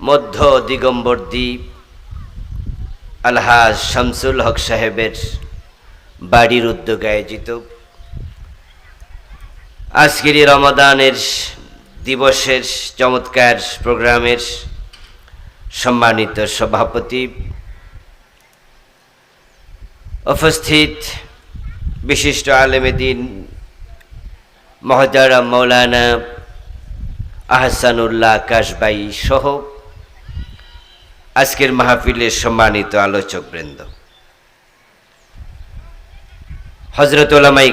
মধ্য দিগম্বর্দী আলহাজ শামসুল হক সাহেবের বাড়ির উদ্যোগে আয়োজিত। আজকের রমাদানের দিবসের চমৎকার প্রোগ্রামের সম্মানিত সভাপতি উপস্থিত বিশিষ্ট আলেমেদিন মহতারাম মৌলানা আহসানুল্লাহ আকাশবাই সহ আজকের মাহফিলের সম্মানিত আলোচক বৃন্দ। হজরত ওলামাই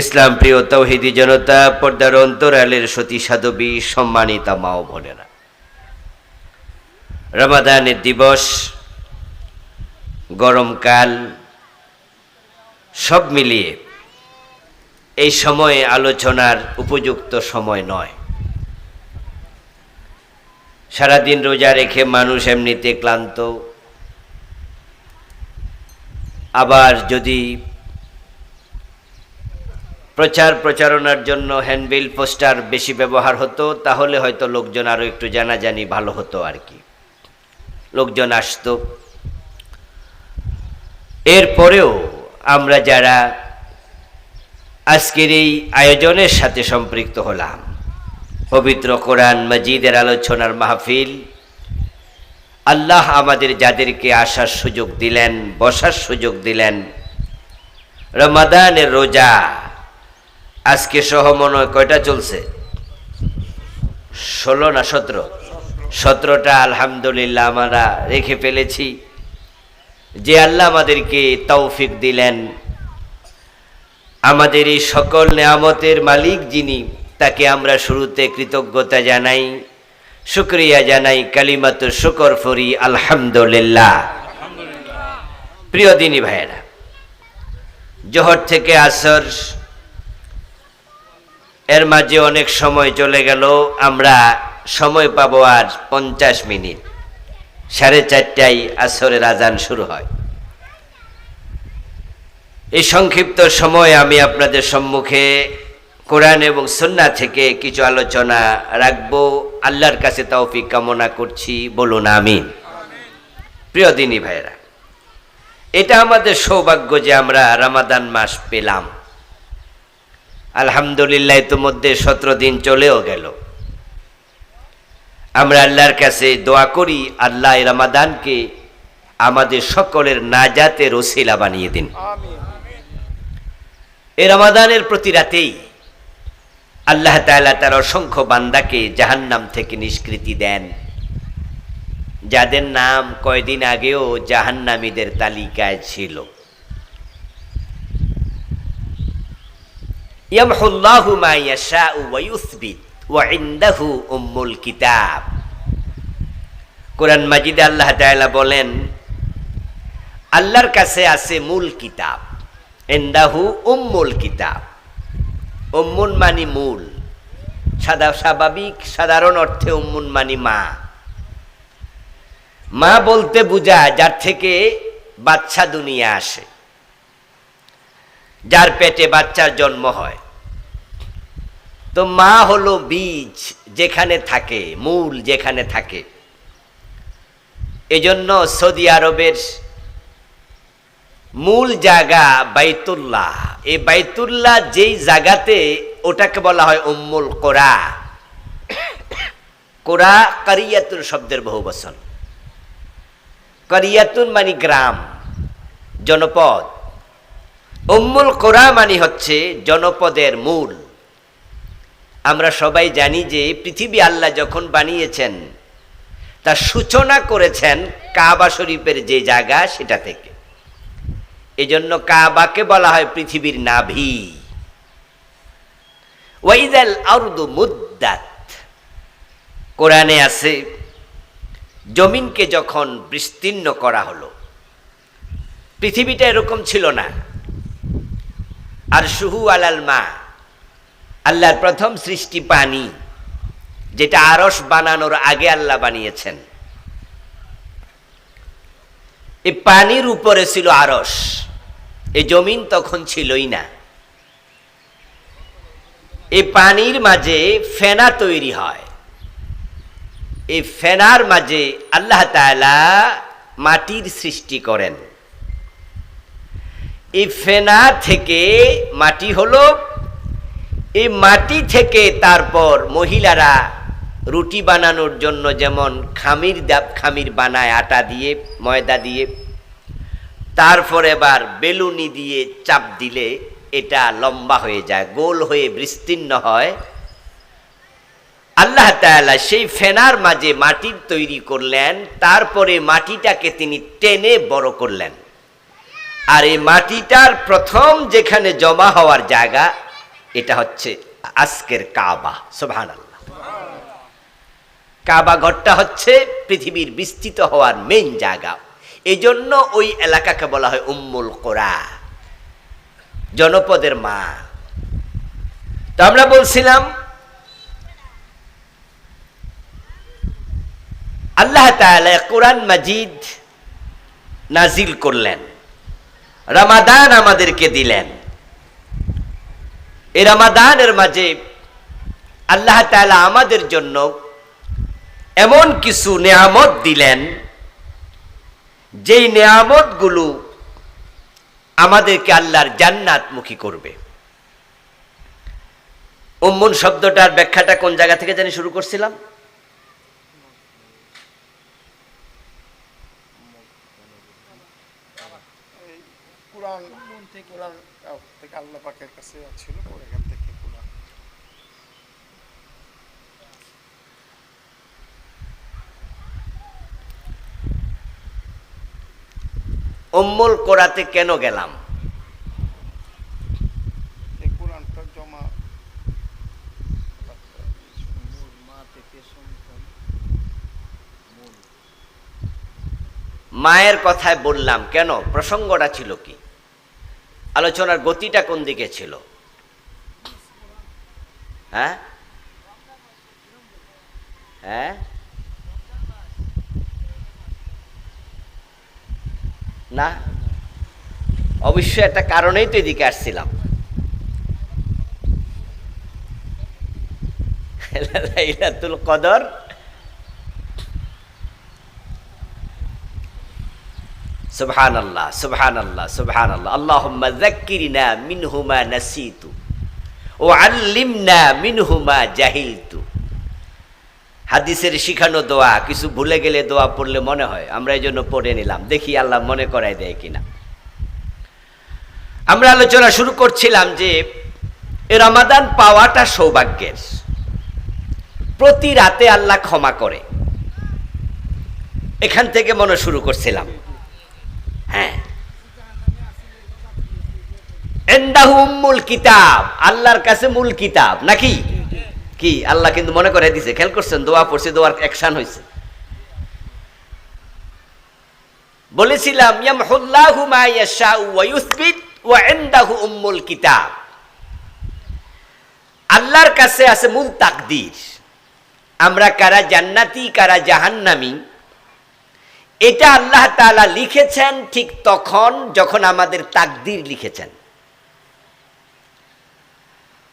ইসলাম প্রিয় তৌহিদি জনতা, পর্দার অন্তরালের সতী সাধবী, সম্মানিতা মা ও বোনেরা। রমাদানের দিবস, গরমকাল, সব মিলিয়ে এই সময়ে আলোচনার উপযুক্ত সময় নয়। সারাদিন রোজা রেখে মানুষ এমনিতে ক্লান্ত। আবার যদি প্রচার প্রচারণার জন্য হ্যান্ডবিল, পোস্টার বেশি ব্যবহার হতো, তাহলে হয়তো লোকজন আরও একটু জানাজানি ভালো হতো আর কি। লোকজন আসতো। এরপরেও আমরা যারা আজকের এই আয়োজনের সাথে সম্পৃক্ত হলাম পবিত্র কোরআন মজিদের আলোচনার মাহফিল। আল্লাহ আমাদের যাদেরকে আসার সুযোগ দিলেন, বসার সুযোগ দিলেন। রমাদানের রোজা আজকে সহ মনে কয়টা চলছে? ষোলো না সতেরো? সতেরোটা আলহামদুলিল্লাহ আমরা রেখে ফেলেছি। যে আল্লাহ আমাদেরকে তৌফিক দিলেন, আমাদের এই সকল নেয়ামতের মালিক যিনি তাকে আমরা শুরুতে কৃতজ্ঞতা জানাই, শুক্রিয়া জানাই কালিমাত শুকর ফরি, আলহামদুলিল্লাহ। প্রিয় দিনী ভাইয়েরা, জোহর থেকে আসর, এর মাঝে অনেক সময় চলে গেল, আমরা সময় পাবো আর পঞ্চাশ মিনিট। সাড়ে চারটায় আসরের আজান শুরু হয়। এই সংক্ষিপ্ত সময় আমি আপনাদের সম্মুখে কোরআন এবং সন্না থেকে কিছু আলোচনা রাখব। আল্লাহর কাছে তৌফিক কামনা করছি। বলুন আমিন। প্রিয় দিনী ভাইরা এটা আমাদের সৌভাগ্য যে আমরা রামাদান মাস পেলাম। আলহামদুলিল্লাহ ইতিমধ্যে সতেরো দিন চলেও গেল। আমরা আল্লাহর কাছে দোয়া করি আল্লাহ রামাদানকে আমাদের সকলের নাজাতের ওসিলা বানিয়ে দিন। এই রমাদানের প্রতি রাতেই আল্লাহ তাআলা তার অসংখ্য বান্দাকে জাহান্নাম থেকে নিষ্কৃতি দেন। যাদের নাম কয়দিন আগেও জাহান্নামীদের তালিকায় ছিল। কিতাব। কোরআন মাজিদে আল্লাহ তাআলা বলেন, আল্লাহর কাছে আছে মূল কিতাব এন্দাহু উম্মুল কিতাব। উম্মুন মানি মূল। সাদা স্বাভাবিক, সাধারণ অর্থে উম্মুন মানি মা। মা বলতে বোঝায় যার থেকে বাচ্চা দুনিয়া আসে, যার পেটে বাচ্চার জন্ম হয়। তো মা হলো বীজ যেখানে থাকে, মূল যেখানে থাকে। এজন্য সৌদি আরবের মূল জায়গা বাইতুল্লাহ। এই বাইতুল্লাহ যেই জায়গাতে ওটাকে বলা হয় উম্মুল কোরা। কোরা কারিয়াতুল শব্দের বহু বচন। কারিয়াতুন মানে গ্রাম, জনপদ। উম্মুল কোরা মানে হচ্ছে জনপদের মূল। আমরা সবাই জানি যে পৃথিবী আল্লাহ যখন বানিয়েছেন, তার সূচনা করেছেন কাবা শরীফের যে জায়গা সেটা থেকে। এজন্য কাবাকে বলা হয় পৃথিবীর নাভি। ওয়াইদাল আরদু মুদ্দাত। কোরআনে আছে, জমিনকে যখন বিস্তীর্ণ করা হলো, পৃথিবীটা এরকম ছিল না। আর সুহু আলাল মা, আল্লাহর প্রথম সৃষ্টি পানি, যেটা আরস বানানোর আগে আল্লাহ বানিয়েছেন। এই পানির উপরে ছিল আরস এই জমিন তখন ছিলই না। এই পানির মাঝে ফেনা তৈরি হয়। এই ফেনার মাঝে আল্লাহ তাআলা মাটির সৃষ্টি করেন। এই ফেনা থেকে মাটি হলো এই মাটি থেকে তারপর মহিলারা রুটি বানানোর জন্য যেমন খামির খামির বানায়, আটা দিয়ে, ময়দা দিয়ে তারপর এবার বেলুনি দিয়ে চাপ দিলে এটা লম্বা হয়ে যায়, গোল হয়ে বিস্তীর্ণ হয়। আল্লাহ তাআলা সেই ফেনার মাঝে মাটির তৈরি করলেন, তারপরে মাটিটাকে তিনি টেনে বড় করলেন। আর এই মাটিটার প্রথম যেখানে জমা হওয়ার জায়গা, এটা হচ্ছে আজকের কাবা সোভান আল্লাহ কাবা ঘরটা হচ্ছে পৃথিবীর বিস্তৃত হওয়ার মেইন জায়গা। এই জন্য ওই এলাকাকে বলা হয় উম্মুল কোরা, জনপদের মা। তো আমরা বলছিলাম, আল্লাহ কোরআন মাজিদ নাজিল করলেন, রামাদান আমাদেরকে দিলেন। এই রামাদানের মাঝে আল্লাহ তাআলা আমাদের জন্য এমন কিছু নেয়ামত দিলেন যেই নেয়ামতগুলো আমাদেরকে আল্লাহর জান্নাতমুখী করবে। উম্মুন শব্দটার ব্যাখ্যাটা কোন জায়গা থেকে জানি শুরু করছিলাম? কোরআন থেকে আল্লাহ পাকের কাছে ছিল ওর এখান থেকে কোরআন উম্মুল কোরাতে কেন গেলাম? মায়ের কথায় বললাম কেন? প্রসঙ্গটা ছিল কি? আলোচনার গতিটা কোন দিকে ছিল? হ্যাঁ? হ্যাঁ? না? অবশ্যই একটা কারণেই তো এদিকে আসছিলাম। কদর। আল্লাহ সুবহান আল্লাহ সুবহান আল্লাহ আল্লাহুম্মা যাক্কিরনা মিনহুমা নাসিতু। ও মিনহুমা জাহিলতু। হাদিসের শিখানো দোয়া, কিছু ভুলে গেলে দোয়া পড়লে মনে হয়, আমরা এই জন্য পড়ে নিলাম, দেখি আল্লাহ মনে করাই দেয় কিনা। আমরা আলোচনা শুরু করছিলাম যে রমাদান পাওয়াটা সৌভাগ্যের। প্রতি রাতে আল্লাহ ক্ষমা করে। এখান থেকে মনে শুরু করছিলাম। হ্যাঁ। এন্দাহু উম্মুল কিতাব, আল্লাহর কাছে মূল কিতাব, নাকি? কি? আল্লাহ কিন্তু মনে করে দিছে, খেয়াল করছেন, দোয়া পড়ছে, দোয়ার অ্যাকশন হয়েছে বলেছিলাম মা ইয়াশাউ ওয়া ইউসবিত ওয়া ইনদাহু উম্মুল কিতাব। আল্লাহর কাছে আছে মূল তাকদীর। আমরা কারা জান্নাতি, কারা জাহান্নামী, এটা আল্লাহ তাআলা লিখেছেন ঠিক তখন যখন আমাদের তাকদীর লিখেছেন।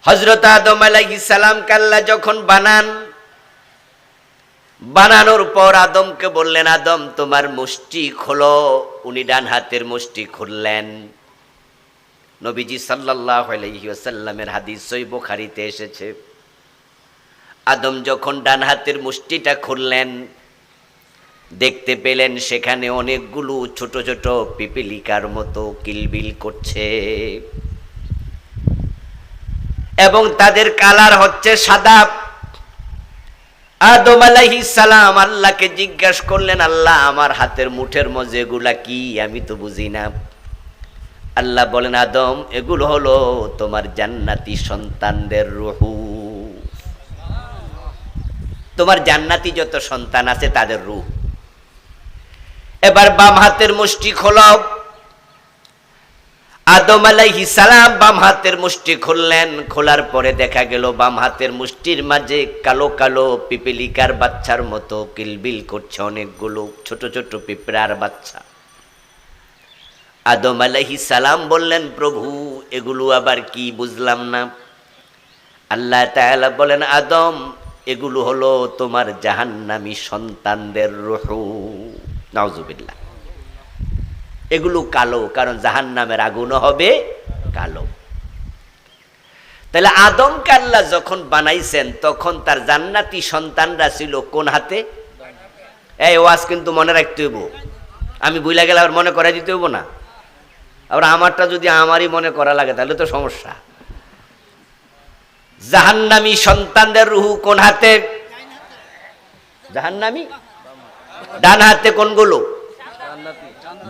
হজরত আদম আলাইহিস সালাম কাল্লা যখন বানান, বানানোর পর আদমকে বললেন, আদম, তোমার মুষ্টি খোলো। উনি ডান হাতের মুষ্টি খুললেন। নবীজি ওয়াসাল্লামের হাদিস সই বুখারীতে এসেছে। আদম যখন ডান হাতের মুষ্টিটা খুললেন, দেখতে পেলেন সেখানে অনেকগুলো ছোট ছোট পিপিলিকার মতো কিলবিল করছে। এবং তাদের কালার হচ্ছে সাদা। আদম আলাইহিস সালাম আল্লাহকে জিজ্ঞাসা করলেন, আল্লাহ, আমার হাতের মুঠের মধ্যে এগুলা কি? আমি তো বুঝি না। আল্লাহ বলেন, আদম, এগুলো হলো তোমার জান্নাতি সন্তানদের রুহু। তোমার জান্নাতি যত সন্তান আছে তাদের রূহ। এবার বাম হাতের মুষ্টি খোলাও। আদম আলাইহি সালাম বাম হাতের মুষ্টি খুললেন, খোলার পরে দেখা গেল বাম হাতের মুষ্টির মাঝে কালো কালো পিপিলিকার বাচ্চার মতো কিলবিল করছে অনেকগুলো ছোট ছোট পিঁপড়ার বাচ্চা। আদম আলাইহি সালাম বললেন, প্রভু, এগুলো আবার কি বুঝলাম না? আল্লাহ তাআলা বলেন, আদম, এগুলো হলো তোমার জাহান্নামী সন্তানদের রুহু। নাউজুবিল্লাহ। এগুলো কালো, কারণ জাহান্নামের আগুনও হবে কালো। তাহলে আদমকে আল্লাহ যখন বানাইছেন, তখন তার জান্নাতি সন্তানরা ছিল কোন হাতে? এই ওয়াজ কিন্তু মনে রাখতে হইব। আমি বুঝলা গেলে আবার মনে করাই দিতে হইব না। আবার আমারটা যদি আমারই মনে করা লাগে, তাহলে তো সমস্যা। জাহান্নামি সন্তানদের রুহু কোন হাতে? জাহান্নামি? ডান হাতে কোনগুলো?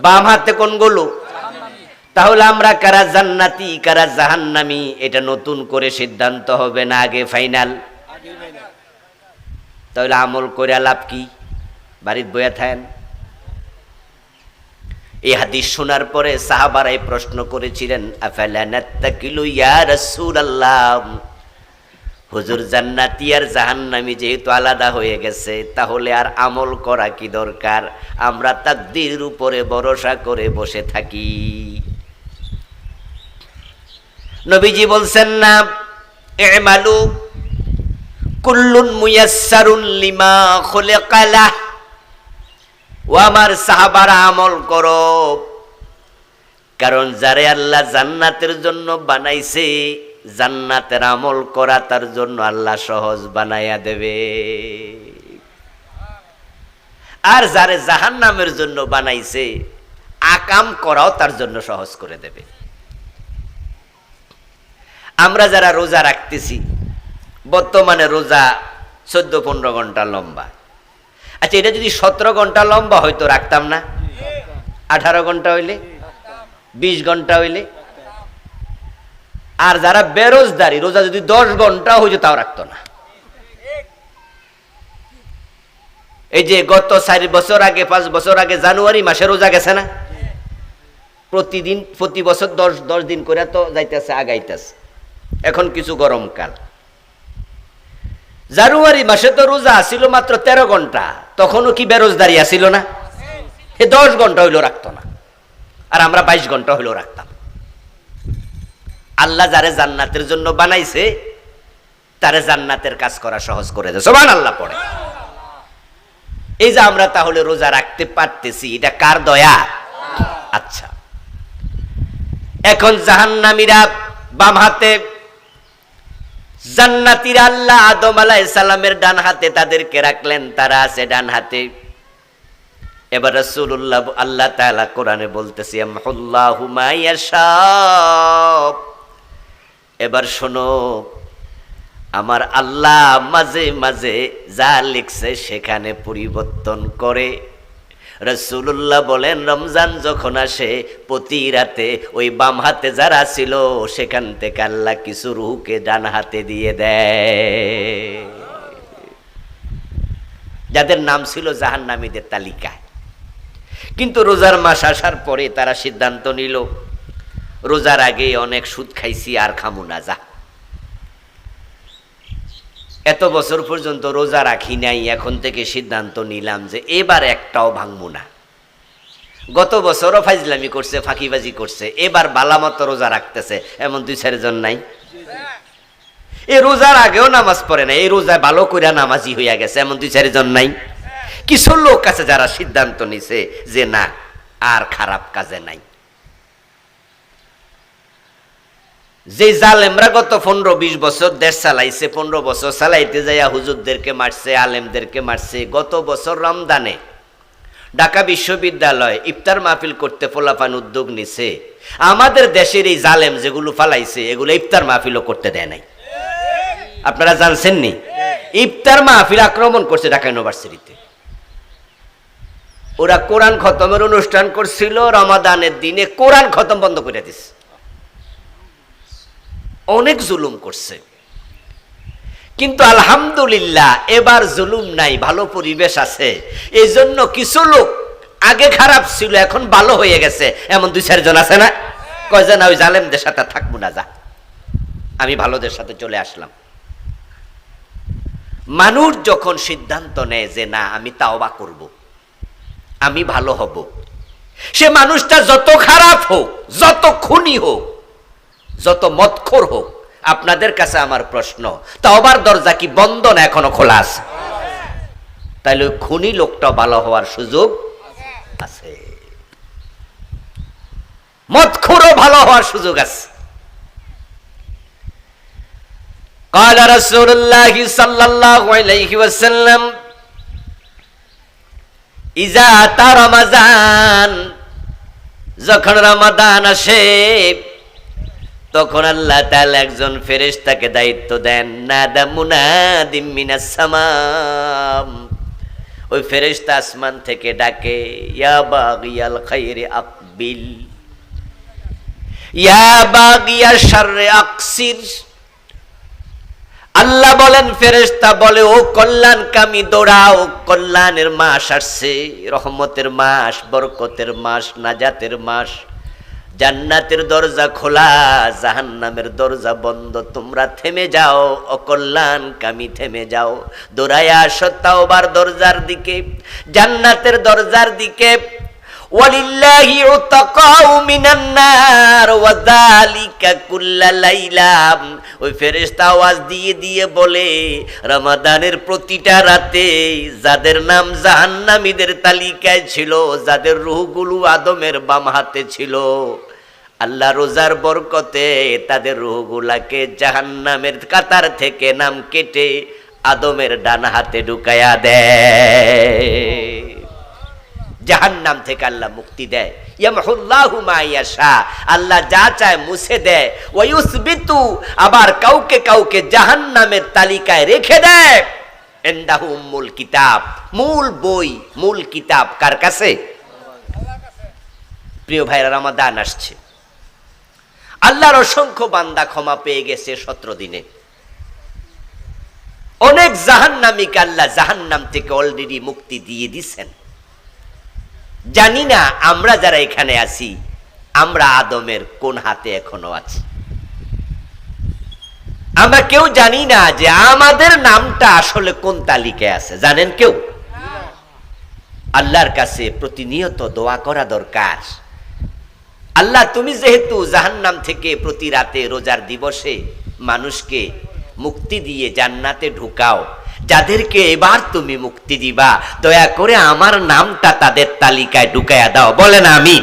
বাম হাতে কোনগুলো তাহলে আমরা কারা জান্নাতি, কারা জাহান্নামী? এটা নতুন করে সিদ্ধান্ত হবে না আগে ফাইনাল? তাহলে আমল করে লাভ কি? বাড়ির বইয়া থাকেন। এই হাদিস শোনার পরে সাহাবারাই প্রশ্ন করেছিলেন, আফালা নাত্তাকিলু ইয়া রাসূলুল্লাহ? হুজুর জান্নাতি আর জাহান্নামী যেহেতু আলাদা হয়ে গেছে, তাহলে আর আমল করা কি দরকার? আমরা তাকদীর উপরে ভরসা করে বসে থাকি। নবীজি বলছেন না, ইমালু কুল্লুন মুয়াসসারুন লিমা খুলিকা লাহ। ও আমার সাহাবারা আমল করো। কারণ যারে আল্লাহ জান্নাতের জন্য বানাইছে জান্নাতের আমল করা তার জন্য আল্লাহ সহজ বানাইয়া দেবে। আর যারে জাহান্নামের জন্য বানাইছে, আকাম করাও তার জন্য সহজ করে দেবে। আমরা যারা রোজা রাখতেছি, বর্তমানে রোজা চোদ্দ পনেরো ঘণ্টা লম্বা। আচ্ছা এটা যদি সতেরো ঘণ্টা লম্বা হয়তো রাখতাম না? আঠারো ঘণ্টা হইলে? বিশ ঘণ্টা হইলে? আর যারা বেরোজদারি, রোজা যদি দশ ঘণ্টা হইতো, তাও রাখতো না। এই যে গত চার বছর আগে, পাঁচ বছর আগে জানুয়ারি মাসে রোজা গেছে না? প্রতিদিন, প্রতি বছর দশ দশ দিন করে তো যাইতেছে, আগাইতেছে। এখন কিছু গরমকাল জানুয়ারি মাসে তো রোজা আসিল মাত্র তেরো ঘণ্টা। তখনও কি বেরোজদারি আসিল না? এ দশ ঘণ্টা হইলেও রাখতো না। আর আমরা বাইশ ঘণ্টা হইলেও রাখতাম। আল্লাহ যারে জান্নাতের জন্য বানাইছে, তারে জান্নাতের কাজ করা সহজ করে দেয়। সমান আল্লাহ পড়ে। এই যে আমরা তাহলে রোজা রাখতে পারতেছি, এটা কার দয়া? আচ্ছা। এখন জাহান্নামীরা বাম হাতে জান্নাতির আল্লাহ আদম আলাহ সালামের ডান হাতে তাদেরকে রাখলেন, তারা আছে ডান হাতে। এবার রসুল্লাহ আল্লাহ তাআলা কোরআনে বলতেছি এবার শোনো, আমার আল্লাহ মাঝে মাঝে যা লিখছে সেখানে পরিবর্তন করে। রসুল্লাহ বলেন, রমজান যখন আসে, প্রতি রাতে ওই বাম হাতে যারা ছিল, সেখান থেকে আল্লাহ কিছু রুহুকে ডান হাতে দিয়ে দেয়। যাদের নাম ছিল জাহান্নামীদের তালিকায়। কিন্তু রোজার মাস আসার পরে তারা সিদ্ধান্ত নিল রোজার আগে অনেক সুদ খাইছি, আর খামু না, যা। এত বছর পর্যন্ত রোজা রাখি নাই, এখন থেকে সিদ্ধান্ত নিলাম যে এবার একটাও ভাঙবো না। গত বছরও ফাইজলামি করছে, ফাঁকিবাজি করছে, এবার বালামতো রোজা রাখতেছে, এমন দুই চারজন নাই? এই রোজার আগেও নামাজ পড়ে না এই রোজায় ভালো কইরা নামাজি হইয়া গেছে, এমন দুই চারজন নাই? কিছু লোক আছে যারা সিদ্ধান্ত নিছে যে না, আর খারাপ কাজে নাই। যে জালেমরা গত পনেরো বিশ বছর দেশ চালাইছে, পনেরো বছর চালাইতে যাইয়া হুজুরদেরকে মারছে, আলেমদেরকে মারছে, গত বছর রমদানে ঢাকা বিশ্ববিদ্যালয় ইফতার মাহফিল করতে ফোলাফান উদ্যোগ নিছে। আমাদের দেশের এই জালেম যেগুলো ফালাইছে, এগুলো ইফতার মাহফিলও করতে দেয় নাই। আপনারা জানছেন নি ইফতার মাহফিল আক্রমণ করছে ঢাকা ইউনিভার্সিটিতে। ওরা কোরআন খতমের অনুষ্ঠান করছিল, রমাদানের দিনে কোরআন খতম বন্ধ করে দিছে। অনেক জুলুম করছে। কিন্তু আলহামদুলিল্লাহ, এবার জুলুম নাই, ভালো পরিবেশ আছে। এই জন্য কিছু লোক আগে খারাপ ছিল, এখন ভালো হয়ে গেছে। এমন দুই, চারজন আছে না? কয় যে না ওই জালেমদের সাথে থাকব না, যা। আমি ভালোদের সাথে চলে আসলাম। মানুষ যখন সিদ্ধান্ত নেয় যে, না, আমি তাওবা করব, আমি ভালো হব, সে মানুষটা যত খারাপ হোক, যত খুনি হোক যত মৎখর হোক আপনাদের কাছে আমার প্রশ্ন তাওবার দরজা কি বন্ধ না এখনো খোলা আছে তাহলে ওই খুনি লোকটা ভালো হওয়ার সুযোগ আছে মদখুরও ভালো হওয়ার সুযোগ আছে قال رسول الله صلى الله عليه وسلم ইজা আতা রমাজান যখন রমাদান আসে তখন আল্লাহ তাআলা একজন ফেরেশতাকে দায়িত্ব দেন, নাদা মুনাদিম ওই ফেরেশতা আসমান থেকে ডাকে আকবিল। আল্লাহ বলেন, ফেরেশতা বলে, ও কল্যাণকামী দৌড়াও, কল্যাণের মাস আসছে, রহমতের মাস, বরকতের মাস, নাজাতের মাস। জান্নাতের দরজা খোলা, জাহান্নামের দরজা বন্ধ। তোমরা থেমে যাও, অকল্যাণকামী থেমে যাও। দৌড়াইয়া আসো তাওবার দরজার দিকে, জান্নাতের দরজার দিকে। ওই ফেরেশতা আওয়াজ দিয়ে দিয়ে বলে প্রতিটা রাতে যাদের নাম জাহান্নামীদের তালিকায় ছিল, যাদের রুহগুলো আদমের বাম হাতে ছিল আল্লাহ রোজার বরকতে তাদের রুহগুলাকে জাহান্নামের কাতার থেকে নাম কেটে আদমের ডান হাতে ঢুকায়া দেয়। জাহান্নাম থেকে আল্লাহ মুক্তি দেয়। আল্লাহ যা চায় মুছে দেয়। ওয়ায়ুসবিতু আবার কাউকে কাউকে জাহান্নামের তালিকায় রেখে দেয়। এন্দাহু উম্মুল কিতাব। মূল বই, মূল কিতাব কার কাছে? প্রিয় ভাইরা, রমাদান আসছে। আল্লাহর অসংখ্য বান্দা ক্ষমা পেয়ে গেছে সতেরো দিনে। অনেক জাহান্নামীকে আল্লাহ জাহান্নাম থেকে অলরেডি মুক্তি দিয়ে দিছেন। জানি না আমরা যারা এখানে আছি, আমরা আদমের কোন হাতে এখনও আছি। আমরা কেউ জানি না যে আমাদের নামটা আসলে কোন তালিকায় আছে, জানেন কেউ? আল্লাহর কাছে প্রতিনিয়ত দোয়া করা দরকার। আল্লাহ, তুমি যেহেতু জাহান্নাম থেকে প্রতি রাতে রোজার দিবসে মানুষকে মুক্তি দিয়ে জান্নাতে ঢুকাও, যাদেরকে এবার তুমি মুক্তি দিবা, দয়া করে আমার নামটা তাদের তালিকায় ঢুকাইয়া দাও। বলেন আমি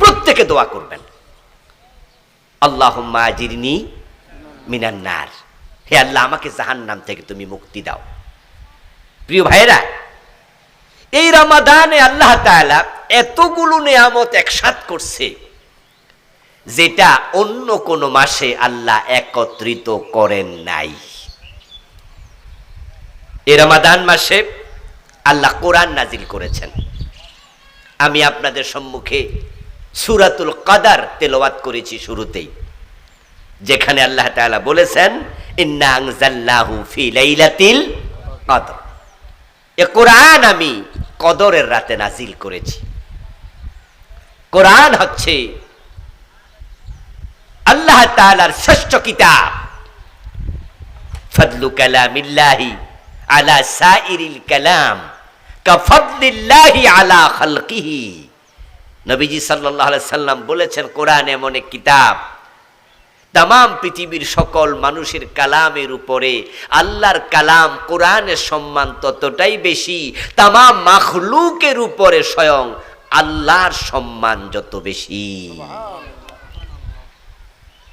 প্রত্যেকে দোয়া করবেন। আল্লাহ মিনান্নার হে আল্লাহ, আমাকে জাহান্নাম থেকে তুমি মুক্তি দাও। প্রিয় ভাইরা এই রমাদানে আল্লাহ তাআলা এতগুলো নেয়ামত একসাথ করছে। যেটা অন্য কোন মাসে আল্লাহ একত্রিত করেন নাই। এ মাসে আল্লাহ কোরআন নাজিল করেছেন। আমি আপনাদের সম্মুখে সুরাতুল কাদার তেলাওয়াত করেছি শুরুতেই। যেখানে আল্লাহ তাআলা বলেছেন এ কোরআন আমি কদরের রাতে নাজিল করেছি। কোরআন হচ্ছে আল্লাহ তাআলার শ্রেষ্ঠ কিতাব। ফদলু কালামিল্লাহি আলা সাইরিল কালাম কাফদলিল্লাহি আলা খালকিহি। নবীজি আলাইহি সাল্লাম বলেছেন, কোরআন এমন এক কিতাব। তাম পৃথিবীর সকল মানুষের কালামের উপরে আল্লাহর কালাম কোরআনের সম্মান ততটাই বেশি তাম মাখলুকের উপরে স্বয়ং আল্লাহর সম্মান যত বেশি।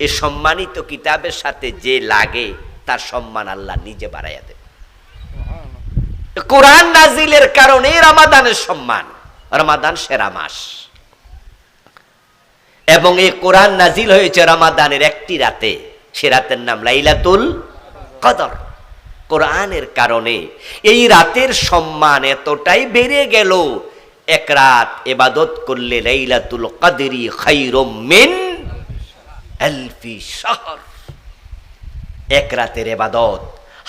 এ সম্মানিত কিতাবের সাথে যে লাগে তার সম্মান আল্লাহ নিজে বাড়াইয়া দেবে কোরআন নাজিলের কারণে রামাদানের সম্মান রমাদান সেরা মাস। এবং এই কোরআন নাজিল হয়েছে রমাদানের একটি রাতে সে রাতের নাম লাইলাতুল কদর। কোরআনের কারণে এই রাতের সম্মান এতটাই বেড়ে গেল এক রাত এবাদত করলে লাইলাতুল কদরি খাইরুম মিন আলফি শাহর। এক রাতের এবাদত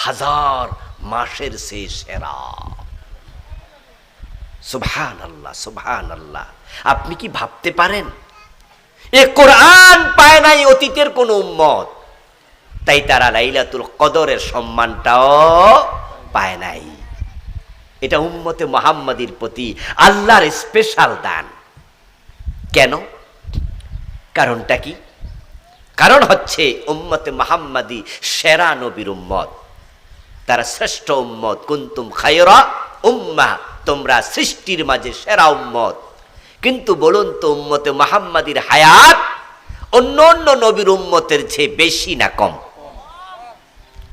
হাজার মাসের সে সেরা সুবহান আল্লাহ সুবহান আল্লাহ আপনি কি ভাবতে পারেন? এ কোরআন পায় নাই অতীতের কোন উম্মত। তাই তারা লাইলাতুল কদরের সম্মানটাও পায় নাই। এটা উম্মতে মোহাম্মদীর প্রতি আল্লাহর স্পেশাল দান। কেন? কারণটা কি? কারণ হচ্ছে উম্মতে মাহাম্মাদি সেরা নবীর উম্মত। তারা শ্রেষ্ঠ উম্মত কুন্তুম খায়রা উম্মা তোমরা সৃষ্টির মাঝে সেরা উম্মত। কিন্তু বলুন তো উম্মতে মাহাম্মাদির হায়াত অন্য অন্য নবীর উম্মতের চেয়ে বেশি না কম?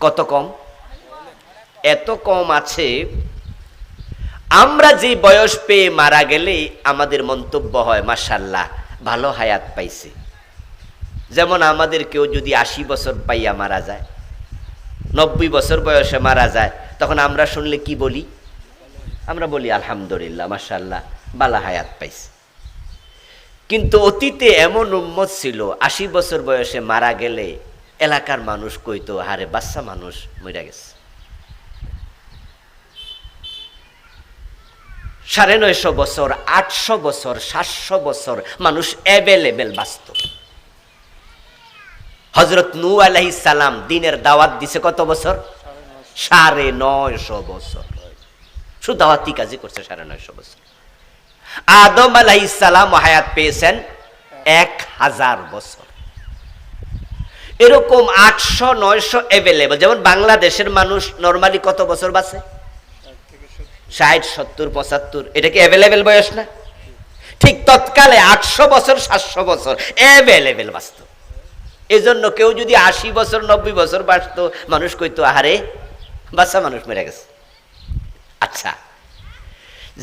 কত কম? এত কম আছে, আমরা যে বয়স পেয়ে মারা গেলে আমাদের মন্তব্য হয় মাসাল্লাহ ভালো হায়াত পাইছে। যেমন আমাদের কেউ যদি আশি বছর পাইয়া মারা যায়, নব্বই বছর বয়সে মারা যায়, তখন আমরা শুনলে কি বলি? আমরা বলি, আলহামদুলিল্লাহ মাসাল্লাহ বালা হায়াত পাইছে। কিন্তু অতীতে এমন উম্মত ছিল, আশি বছর বয়সে মারা গেলে এলাকার মানুষ কইতো, হারে বাচ্চা মানুষ মরে গেছে। সাড়ে নয়শো বছর, আটশো বছর, সাতশো বছর মানুষ অ্যাভেলেবেল বাস্তব হজরত নু আলাহি সালাম দিনের দাওয়াত দিছে কত বছর? সাড়ে নয়শো বছর। শুধু দাওয়াতি কাজই করছে সাড়ে নয়শো বছর। আদম আলাহি সালাম হায়াত পেয়েছেন এক হাজার বছর। এরকম আটশো নয়শো অ্যাভেলেবল যেমন বাংলাদেশের মানুষ নর্মালি কত বছর বাঁচে? ষাট, সত্তর, পঁচাত্তর, এটা কি অ্যাভেলেবেল বয়স না? ঠিক তৎকালে আটশো বছর, সাতশো বছর অ্যাভেলেবেল বাঁচত। এই জন্য কেউ যদি আশি বছর, নব্বই বছর বাঁচত, মানুষ কইতো, আহারে, বাচ্চা মানুষ মেরে গেছে। আচ্ছা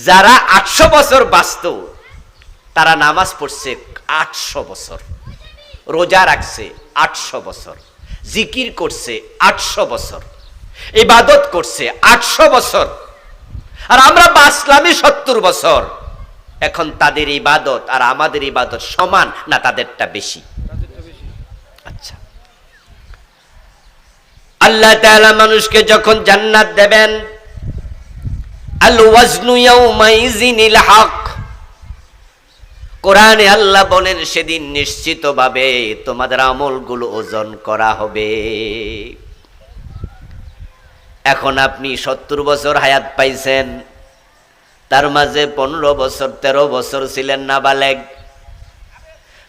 যারা আটশো বছর বাঁচত, তারা নামাজ পড়ছে আটশো বছর, রোজা রাখছে আটশো বছর, জিকির করছে আটশো বছর, ইবাদত করছে আটশো বছর, আর আমরা বাঁচলামই সত্তর বছর। এখন তাদের ইবাদত আর আমাদের ইবাদত সমান না তাদেরটা বেশি? আল্লাহ তাআলা মানুষকে যখন জান্নাত দেবেন কোরআনে আল্লাহ বলেন, সেদিন নিশ্চিতভাবে তোমাদের আমলগুলো ওজন করা হবে। এখন আপনি সত্তর বছর হায়াত পাইছেন, তার মাঝে পনেরো বছর, তেরো বছর ছিলেন না বালেগ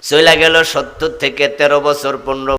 চলে গেল সত্তর থেকে তেরো বছর, পনেরো